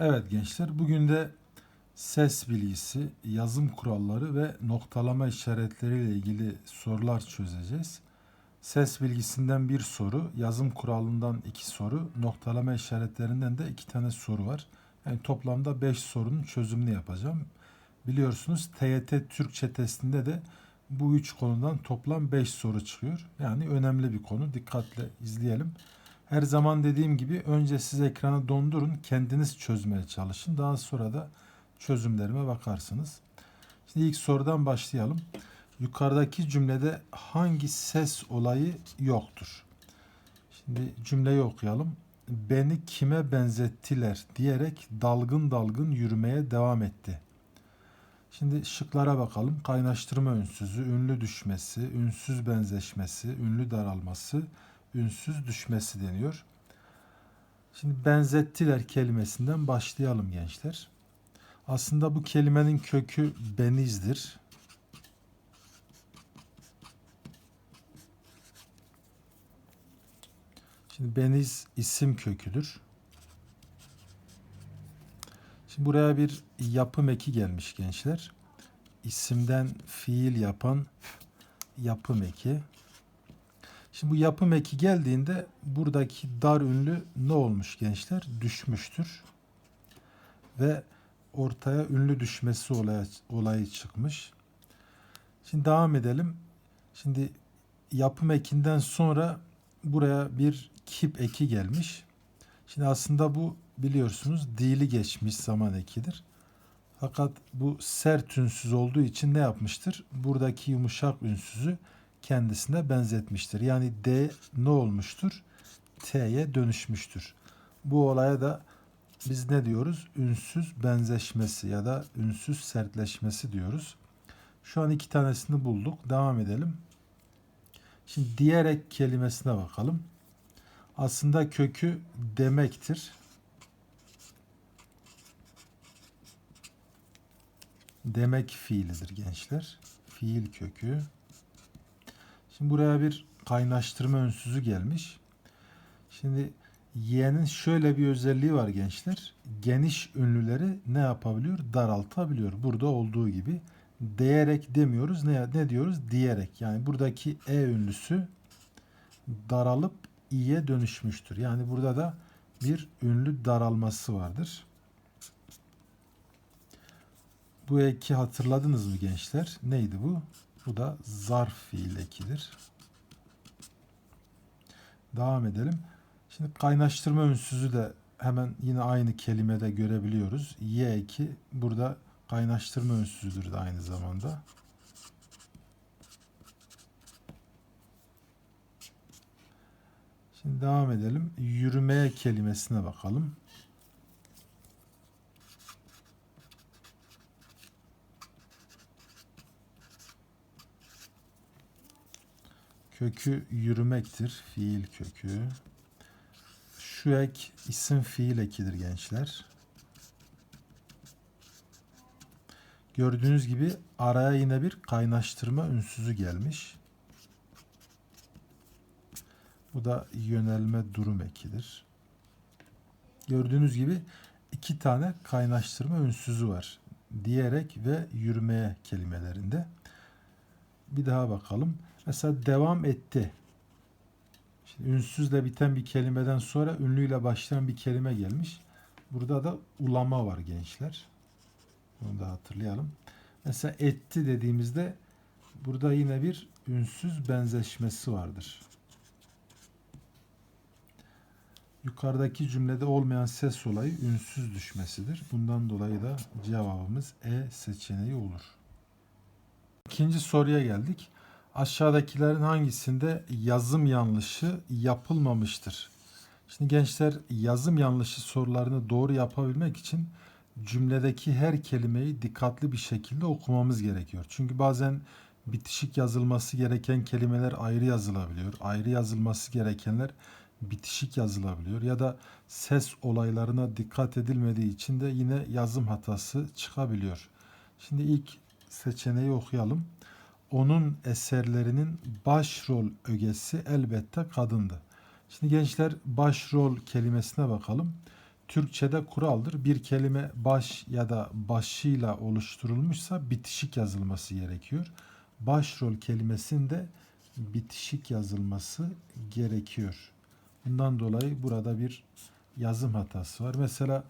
Evet gençler, bugün de ses bilgisi, yazım kuralları ve noktalama işaretleriyle ilgili sorular çözeceğiz. Ses bilgisinden bir soru, yazım kuralından iki soru, noktalama işaretlerinden de iki tane soru var. Yani toplamda beş sorunun çözümünü yapacağım. Biliyorsunuz TYT Türkçe testinde de bu üç konudan toplam 5 soru çıkıyor. Yani önemli bir konu. Dikkatle izleyelim. Her zaman dediğim gibi önce siz ekranı dondurun, kendiniz çözmeye çalışın. Daha sonra da çözümlerime bakarsınız. Şimdi ilk sorudan başlayalım. Yukarıdaki cümlede hangi ses olayı yoktur? Şimdi cümleyi okuyalım. Beni kime benzettiler diyerek dalgın dalgın yürümeye devam etti. Şimdi şıklara bakalım. Kaynaştırma ünsüzü, ünlü düşmesi, ünsüz benzeşmesi, ünlü daralması, ünsüz düşmesi deniyor. Şimdi benzettiler kelimesinden başlayalım gençler. Aslında bu kelimenin kökü benizdir. Şimdi beniz isim köküdür. Şimdi buraya bir yapım eki gelmiş gençler. İsimden fiil yapan yapım eki. Şimdi bu yapım eki geldiğinde buradaki dar ünlü ne olmuş gençler? Düşmüştür. Ve ortaya ünlü düşmesi olayı, olayı çıkmış. Şimdi devam edelim. Şimdi yapım ekinden sonra buraya bir kip eki gelmiş. Şimdi aslında bu biliyorsunuz dili geçmiş zaman ekidir. Fakat bu sert ünsüz olduğu için ne yapmıştır? Buradaki yumuşak ünsüzü kendisine benzetmiştir. Yani D ne olmuştur? T'ye dönüşmüştür. Bu olaya da biz ne diyoruz? Ünsüz benzeşmesi ya da ünsüz sertleşmesi diyoruz. Şu an iki tanesini bulduk. Devam edelim. Şimdi diyerek kelimesine bakalım. Aslında kökü demektir. Demek fiilidir gençler. Fiil kökü. Şimdi buraya bir kaynaştırma ünsüzü gelmiş. Şimdi y'nin şöyle bir özelliği var gençler. Geniş ünlüleri ne yapabiliyor? Daraltabiliyor. Burada olduğu gibi diyerek demiyoruz. Ne, ne diyoruz? Diyerek. Yani buradaki e ünlüsü daralıp i'ye dönüşmüştür. Yani burada da bir ünlü daralması vardır. Bu eki hatırladınız mı gençler? Neydi bu? Bu da zarf fiil ekidir. Devam edelim. Şimdi kaynaştırma ünsüzü de hemen yine aynı kelimede görebiliyoruz. Y eki burada kaynaştırma ünsüzüdür de aynı zamanda. Şimdi devam edelim. Yürümeye kelimesine bakalım. Kökü yürümektir. Fiil kökü. Şu ek isim fiil ekidir gençler. Gördüğünüz gibi araya yine bir kaynaştırma ünsüzü gelmiş. Bu da yönelme durum ekidir. Gördüğünüz gibi iki tane kaynaştırma ünsüzü var. Diyerek ve yürümeye kelimelerinde. Bir daha bakalım. Mesela devam etti. Şimdi ünsüzle biten bir kelimeden sonra ünlüyle başlayan bir kelime gelmiş. Burada da ulama var gençler. Bunu da hatırlayalım. Mesela etti dediğimizde burada yine bir ünsüz benzeşmesi vardır. Yukarıdaki cümlede olmayan ses olayı ünsüz düşmesidir. Bundan dolayı da cevabımız E seçeneği olur. İkinci soruya geldik. Aşağıdakilerin hangisinde yazım yanlışı yapılmamıştır? Şimdi gençler yazım yanlışı sorularını doğru yapabilmek için cümledeki her kelimeyi dikkatli bir şekilde okumamız gerekiyor. Çünkü bazen bitişik yazılması gereken kelimeler ayrı yazılabiliyor. Ayrı yazılması gerekenler bitişik yazılabiliyor ya da ses olaylarına dikkat edilmediği için de yine yazım hatası çıkabiliyor. Şimdi ilk seçeneği okuyalım. Onun eserlerinin başrol ögesi elbette kadındı. Şimdi gençler başrol kelimesine bakalım. Türkçe'de kuraldır. Bir kelime baş ya da başıyla oluşturulmuşsa bitişik yazılması gerekiyor. Başrol kelimesinde bitişik yazılması gerekiyor. Bundan dolayı burada bir yazım hatası var. Mesela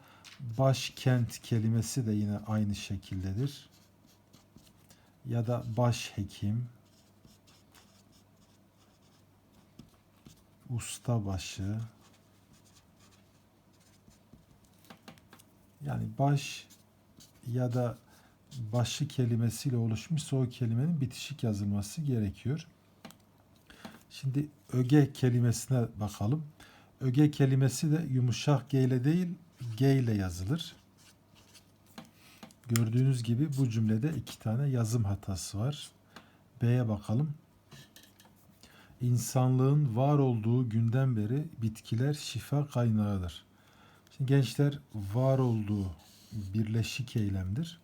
başkent kelimesi de yine aynı şekildedir. Ya da başhekim, ustabaşı, yani baş ya da başı kelimesiyle oluşmuşsa o kelimenin bitişik yazılması gerekiyor. Şimdi öge kelimesine bakalım. Öge kelimesi de yumuşak G ile değil G ile yazılır. Gördüğünüz gibi bu cümlede iki tane yazım hatası var. B'ye bakalım. İnsanlığın var olduğu günden beri bitkiler şifa kaynağıdır. Şimdi gençler var olduğu birleşik eylemdir.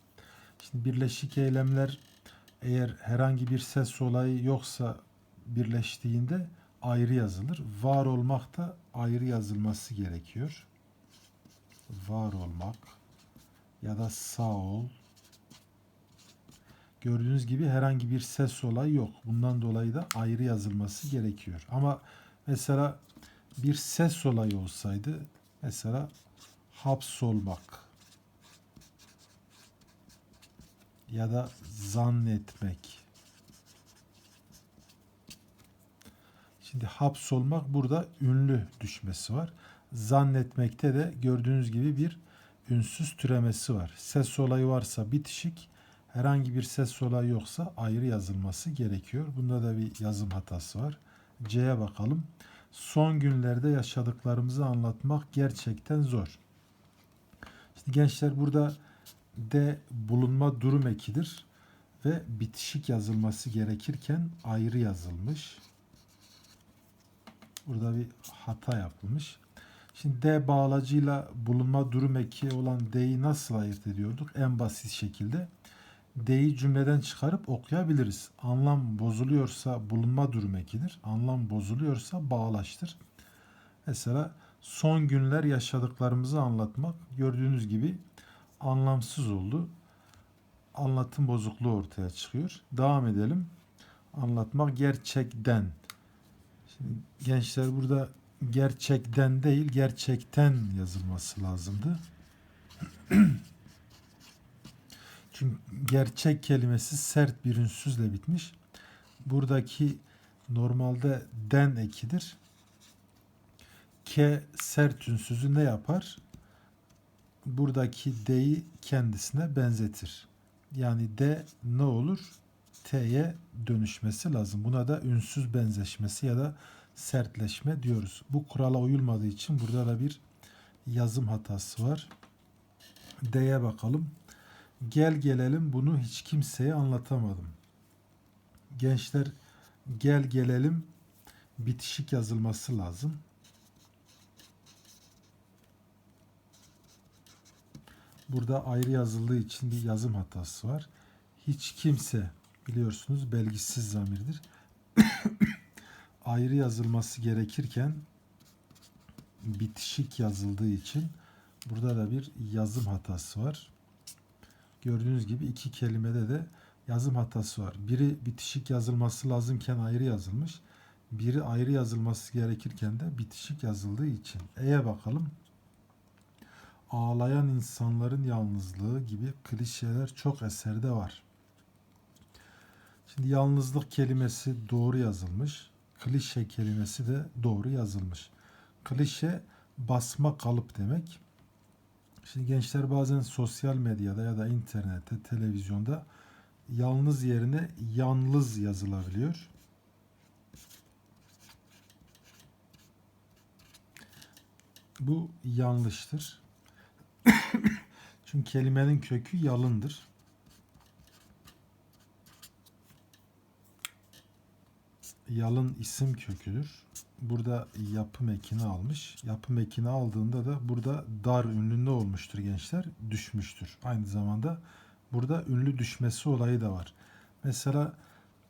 Şimdi birleşik eylemler eğer herhangi bir ses olayı yoksa birleştiğinde ayrı yazılır. Var olmak da ayrı yazılması gerekiyor. Var olmak ya da sağ ol. Gördüğünüz gibi herhangi bir ses olayı yok. Bundan dolayı da ayrı yazılması gerekiyor. Ama mesela bir ses olayı olsaydı mesela hapsolmak ya da zannetmek. Şimdi hapsolmak burada ünlü düşmesi var. Zannetmekte de gördüğünüz gibi bir ünsüz türemesi var. Ses olayı varsa bitişik, herhangi bir ses olayı yoksa ayrı yazılması gerekiyor. Bunda da bir yazım hatası var. C'ye bakalım. Son günlerde yaşadıklarımızı anlatmak gerçekten zor. İşte gençler burada de bulunma durum ekidir ve bitişik yazılması gerekirken ayrı yazılmış. Burada bir hata yapılmış. Şimdi D bağlacıyla bulunma durum eki olan D'yi nasıl ayırt ediyorduk? En basit şekilde D'yi cümleden çıkarıp okuyabiliriz. Anlam bozuluyorsa bulunma durum ekidir. Anlam bozuluyorsa bağlaçtır. Mesela son günler yaşadıklarımızı anlatmak gördüğünüz gibi anlamsız oldu. Anlatım bozukluğu ortaya çıkıyor. Devam edelim. Anlatmak gerçekten. Şimdi gençler burada gerçekten değil gerçekten yazılması lazımdı. Çünkü gerçek kelimesi sert bir ünsüzle bitmiş. Buradaki normalde den ekidir. K sert ünsüzü ne yapar? Buradaki D'yi kendisine benzetir. Yani D ne olur? T'ye dönüşmesi lazım. Buna da ünsüz benzeşmesi ya da sertleşme diyoruz. Bu kurala uyulmadığı için burada da bir yazım hatası var. D'ye bakalım. Gel gelelim bunu hiç kimseye anlatamadım. Gençler gel gelelim bitişik yazılması lazım. Burada ayrı yazıldığı için bir yazım hatası var. Hiç kimse biliyorsunuz belgisiz zamirdir. ayrı yazılması gerekirken bitişik yazıldığı için burada da bir yazım hatası var. Gördüğünüz gibi iki kelimede de yazım hatası var. Biri bitişik yazılması lazımken ayrı yazılmış. Biri ayrı yazılması gerekirken de bitişik yazıldığı için. E'ye bakalım. Ağlayan insanların yalnızlığı gibi klişeler çok eserde var. Şimdi yalnızlık kelimesi doğru yazılmış. Klişe kelimesi de doğru yazılmış. Klişe basma kalıp demek. Şimdi gençler bazen sosyal medyada ya da internette, televizyonda yalnız yerine yalnız yazılabiliyor. Bu yanlıştır. Çünkü kelimenin kökü yalındır. Yalın isim köküdür. Burada yapım ekini almış. Yapım ekini aldığında da burada dar ünlü ne olmuştur gençler? Düşmüştür. Aynı zamanda burada ünlü düşmesi olayı da var. Mesela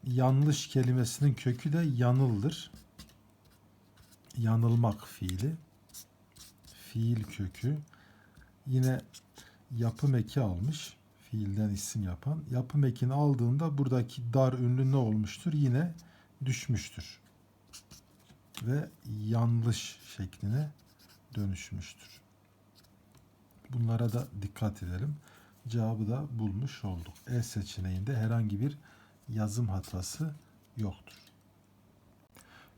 yanlış kelimesinin kökü de yanıldır. Yanılmak fiili. Fiil kökü. Yine yapım eki almış. Fiilden isim yapan. Yapım ekini aldığında buradaki dar ünlü ne olmuştur? Yine düşmüştür. Ve yanlış şekline dönüşmüştür. Bunlara da dikkat edelim. Cevabı da bulmuş olduk. E seçeneğinde herhangi bir yazım hatası yoktur.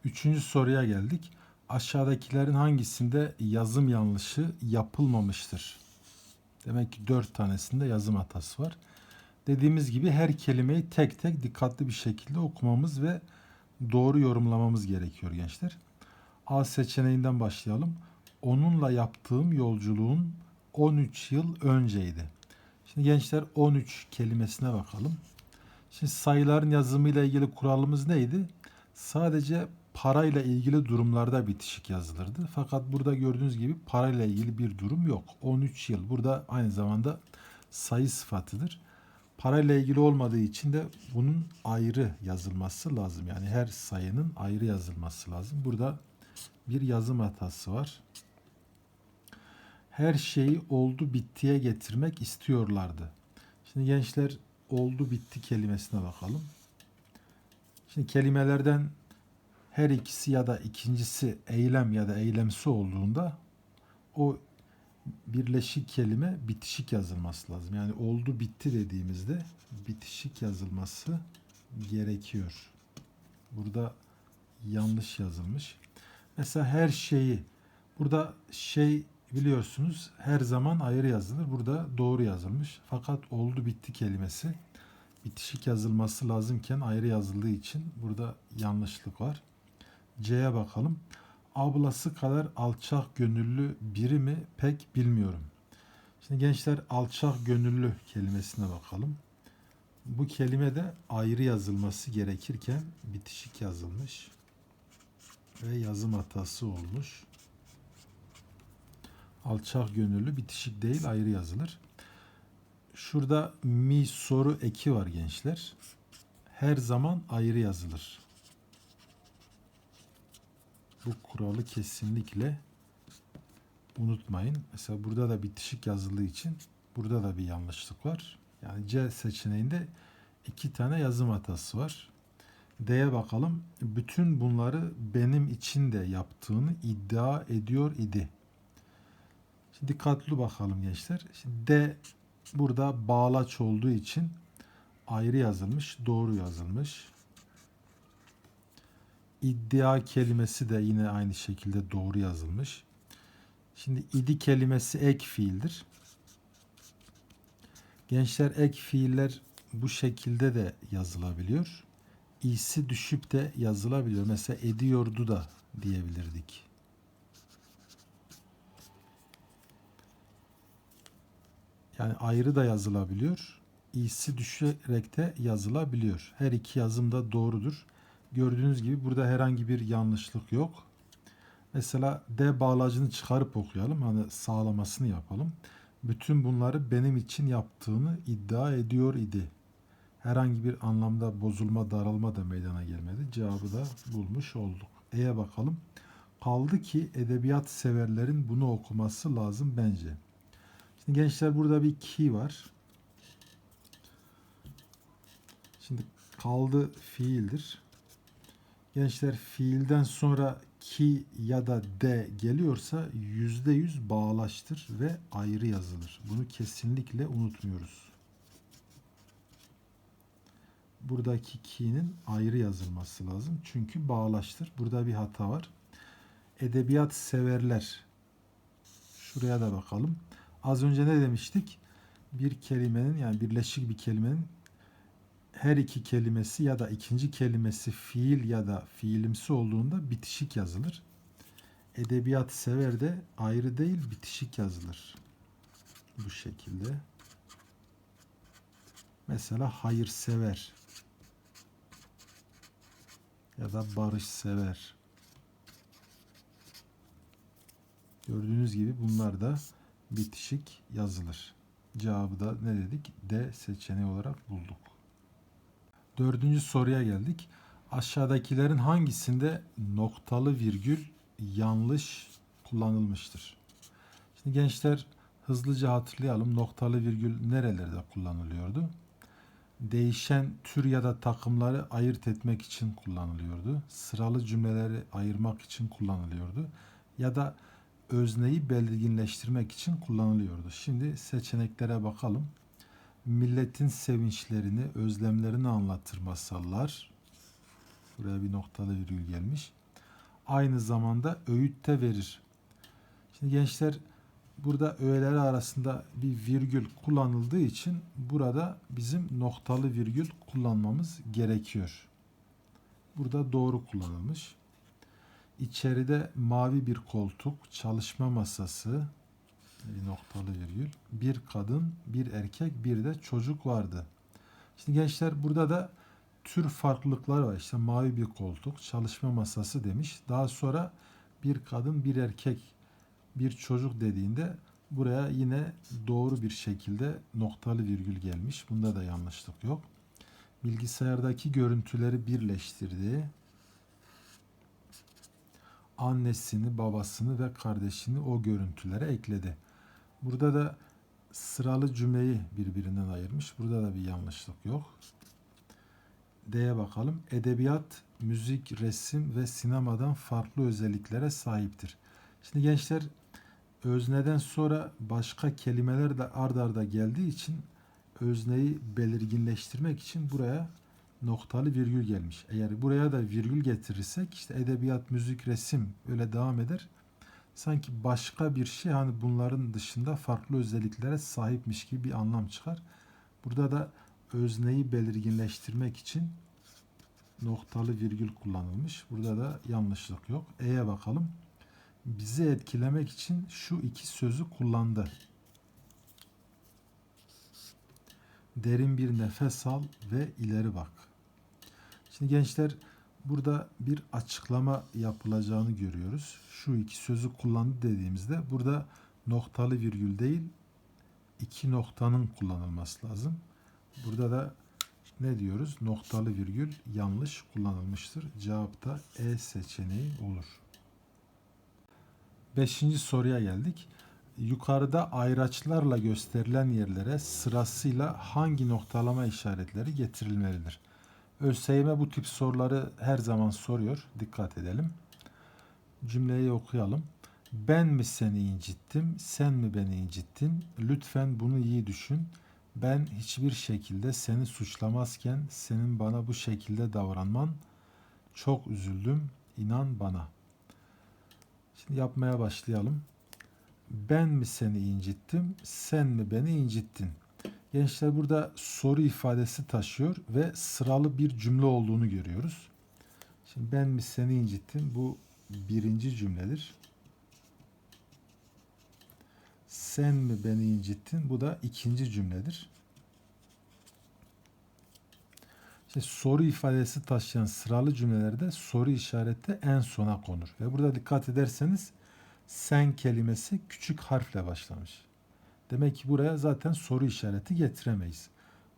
Üçüncü soruya geldik. Aşağıdakilerin hangisinde yazım yanlışı yapılmamıştır? Demek ki dört tanesinde yazım hatası var. Dediğimiz gibi her kelimeyi tek tek dikkatli bir şekilde okumamız ve doğru yorumlamamız gerekiyor gençler. A seçeneğinden başlayalım. Onunla yaptığım yolculuğun 13 yıl önceydi. Şimdi gençler 13 kelimesine bakalım. Şimdi sayıların yazımıyla ilgili kuralımız neydi? Sadece parayla ilgili durumlarda bitişik yazılırdı. Fakat burada gördüğünüz gibi parayla ilgili bir durum yok. 13 yıl. Burada aynı zamanda sayı sıfatıdır. Parayla ilgili olmadığı için de bunun ayrı yazılması lazım. Yani her sayının ayrı yazılması lazım. Burada bir yazım hatası var. Her şeyi oldu bittiye getirmek istiyorlardı. Şimdi gençler oldu bitti kelimesine bakalım. Şimdi kelimelerden her ikisi ya da ikincisi eylem ya da eylemsi olduğunda o birleşik kelime bitişik yazılması lazım. Yani oldu bitti dediğimizde bitişik yazılması gerekiyor. Burada yanlış yazılmış. Mesela her şeyi burada şey biliyorsunuz her zaman ayrı yazılır. Burada doğru yazılmış. Fakat oldu bitti kelimesi bitişik yazılması lazımken ayrı yazıldığı için burada yanlışlık var. C'ye bakalım. Ablası kadar alçak gönüllü biri mi pek bilmiyorum. Şimdi gençler alçak gönüllü kelimesine bakalım. Bu kelime de ayrı yazılması gerekirken bitişik yazılmış ve yazım hatası olmuş. Alçak gönüllü bitişik değil ayrı yazılır. Şurada mi soru eki var gençler. Her zaman ayrı yazılır. Bu kuralı kesinlikle unutmayın. Mesela burada da bitişik yazıldığı için burada da bir yanlışlık var. Yani C seçeneğinde iki tane yazım hatası var. D'ye bakalım. Bütün bunları benim için de yaptığını iddia ediyor idi. Şimdi dikkatli bakalım gençler. Şimdi D burada bağlaç olduğu için ayrı yazılmış, doğru yazılmış. İddia kelimesi de yine aynı şekilde doğru yazılmış. Şimdi idi kelimesi ek fiildir. Gençler ek fiiller bu şekilde de yazılabiliyor. İ'si düşüp de yazılabiliyor. Mesela ediyordu da diyebilirdik. Yani ayrı da yazılabiliyor. İ'si düşerek de yazılabiliyor. Her iki yazım da doğrudur. Gördüğünüz gibi burada herhangi bir yanlışlık yok. Mesela D bağlacını çıkarıp okuyalım. Hani sağlamasını yapalım. Bütün bunları benim için yaptığını iddia ediyor idi. Herhangi bir anlamda bozulma, daralma da meydana gelmedi. Cevabı da bulmuş olduk. E'ye bakalım. Kaldı ki edebiyat severlerin bunu okuması lazım bence. Şimdi gençler burada bir ki var. Şimdi kaldı fiildir. Gençler fiilden sonra ki ya da de geliyorsa yüzde yüz bağlaştır ve ayrı yazılır. Bunu kesinlikle unutmuyoruz. Buradaki ki'nin ayrı yazılması lazım. Çünkü bağlaştır. Burada bir hata var. Edebiyat severler. Şuraya da bakalım. Az önce ne demiştik? Bir kelimenin yani birleşik bir kelimenin her iki kelimesi ya da ikinci kelimesi fiil ya da fiilimsi olduğunda bitişik yazılır. Edebiyat sever de ayrı değil bitişik yazılır. Bu şekilde. Mesela hayır sever ya da barış sever. Gördüğünüz gibi bunlar da bitişik yazılır. Cevabı da ne dedik? D seçeneği olarak bulduk. Dördüncü soruya geldik. Aşağıdakilerin hangisinde noktalı virgül yanlış kullanılmıştır? Şimdi gençler Hızlıca hatırlayalım. Noktalı virgül nerelerde kullanılıyordu? Değişen tür ya da takımları ayırt etmek için kullanılıyordu. Sıralı cümleleri ayırmak için kullanılıyordu. Ya da özneyi belirginleştirmek için kullanılıyordu. Şimdi seçeneklere bakalım. Milletin sevinçlerini, özlemlerini anlatır masallar. Buraya bir noktalı virgül gelmiş. Aynı zamanda öğütte verir. Şimdi gençler burada öğeleri arasında bir virgül kullanıldığı için burada bizim noktalı virgül kullanmamız gerekiyor. Burada doğru kullanılmış. İçeride mavi bir koltuk, çalışma masası, noktalı virgül, bir kadın, bir erkek, bir de çocuk vardı. Şimdi gençler burada da tür farklılıkları var. İşte mavi bir koltuk, çalışma masası demiş. Daha sonra bir kadın, bir erkek, bir çocuk dediğinde buraya yine doğru bir şekilde noktalı virgül gelmiş. Bunda da yanlışlık yok. Bilgisayardaki görüntüleri birleştirdi. Annesini, babasını ve kardeşini o görüntülere ekledi. Burada da sıralı cümleyi birbirinden ayırmış. Burada da bir yanlışlık yok. D'ye bakalım. Edebiyat, müzik, resim ve sinemadan farklı özelliklere sahiptir. Şimdi gençler özneden sonra başka kelimeler de ard arda geldiği için özneyi belirginleştirmek için buraya noktalı virgül gelmiş. Eğer buraya da virgül getirirsek işte edebiyat, müzik, resim öyle devam eder. Sanki başka bir şey hani bunların dışında farklı özelliklere sahipmiş gibi bir anlam çıkar. Burada da özneyi belirginleştirmek için noktalı virgül kullanılmış. Burada da yanlışlık yok. E'ye bakalım. Bizi etkilemek için şu iki sözü kullandı. Derin bir nefes al ve ileri bak. Şimdi gençler burada bir açıklama yapılacağını görüyoruz. Şu iki sözü kullandı dediğimizde burada noktalı virgül değil iki noktanın kullanılması lazım. Burada da ne diyoruz? Noktalı virgül yanlış kullanılmıştır. Cevap da E seçeneği olur. Beşinci soruya geldik. Yukarıda ayraçlarla gösterilen yerlere sırasıyla hangi noktalama işaretleri getirilmelidir? ÖSYM bu tip soruları her zaman soruyor. Dikkat edelim. Cümleyi okuyalım. Ben mi seni incittim, sen mi beni incittin? Lütfen bunu iyi düşün. Ben hiçbir şekilde seni suçlamazken senin bana bu şekilde davranman çok üzüldüm. İnan bana. Şimdi yapmaya başlayalım. Ben mi seni incittim, sen mi beni incittin? Gençler burada soru ifadesi taşıyor ve sıralı bir cümle olduğunu görüyoruz. Şimdi ben mi seni incittim? Bu birinci cümledir. Sen mi beni incittin? Bu da ikinci cümledir. İşte soru ifadesi taşıyan sıralı cümlelerde soru işareti en sona konur. Ve burada dikkat ederseniz sen kelimesi küçük harfle başlamış. Demek ki buraya zaten soru işareti getiremeyiz.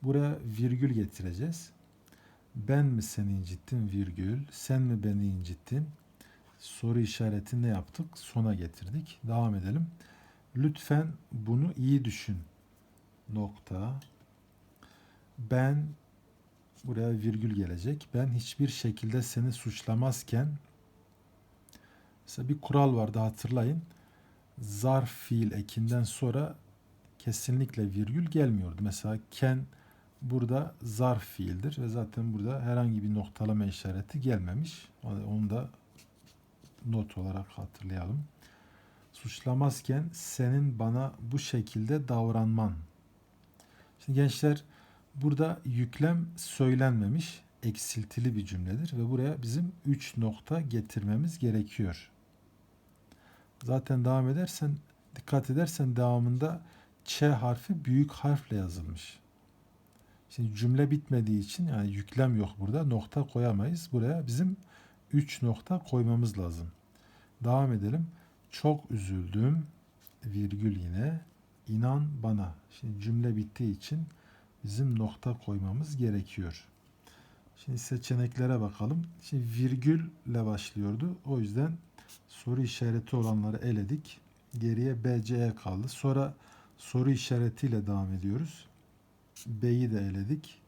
Buraya virgül getireceğiz. Ben mi seni incittim virgül, sen mi beni incittin? Soru işareti ne yaptık? Sona getirdik. Devam edelim. Lütfen bunu iyi düşün. Nokta. Ben buraya virgül gelecek. Ben hiçbir şekilde seni suçlamazken mesela bir kural vardı hatırlayın. Zarf fiil ekinden sonra kesinlikle virgül gelmiyordu. Mesela ken burada zarf fiildir ve zaten burada herhangi bir noktalama işareti gelmemiş. Onu da not olarak hatırlayalım. Suçlamazken senin bana bu şekilde davranman. Şimdi gençler burada yüklem söylenmemiş eksiltili bir cümledir ve buraya bizim 3 nokta getirmemiz gerekiyor. Zaten devam edersen dikkat edersen devamında Ç harfi büyük harfle yazılmış. Şimdi cümle bitmediği için yani yüklem yok burada. Nokta koyamayız. Buraya bizim 3 nokta koymamız lazım. Devam edelim. Çok üzüldüm. Virgül yine. İnan bana. Şimdi cümle bittiği için bizim nokta koymamız gerekiyor. Şimdi seçeneklere bakalım. Şimdi virgülle başlıyordu. O yüzden soru işareti olanları eledik. Geriye B, C kaldı. Sonra Soru işaretiyle devam ediyoruz. B'yi de eledik.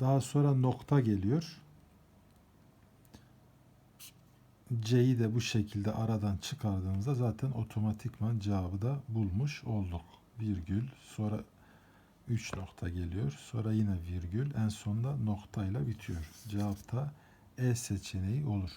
Daha sonra nokta geliyor. C'yi de bu şekilde aradan çıkardığımızda zaten otomatikman cevabı da bulmuş olduk. Virgül, sonra 3 nokta geliyor. Sonra yine virgül, en sonunda noktayla bitiyor. Cevap da E seçeneği olur.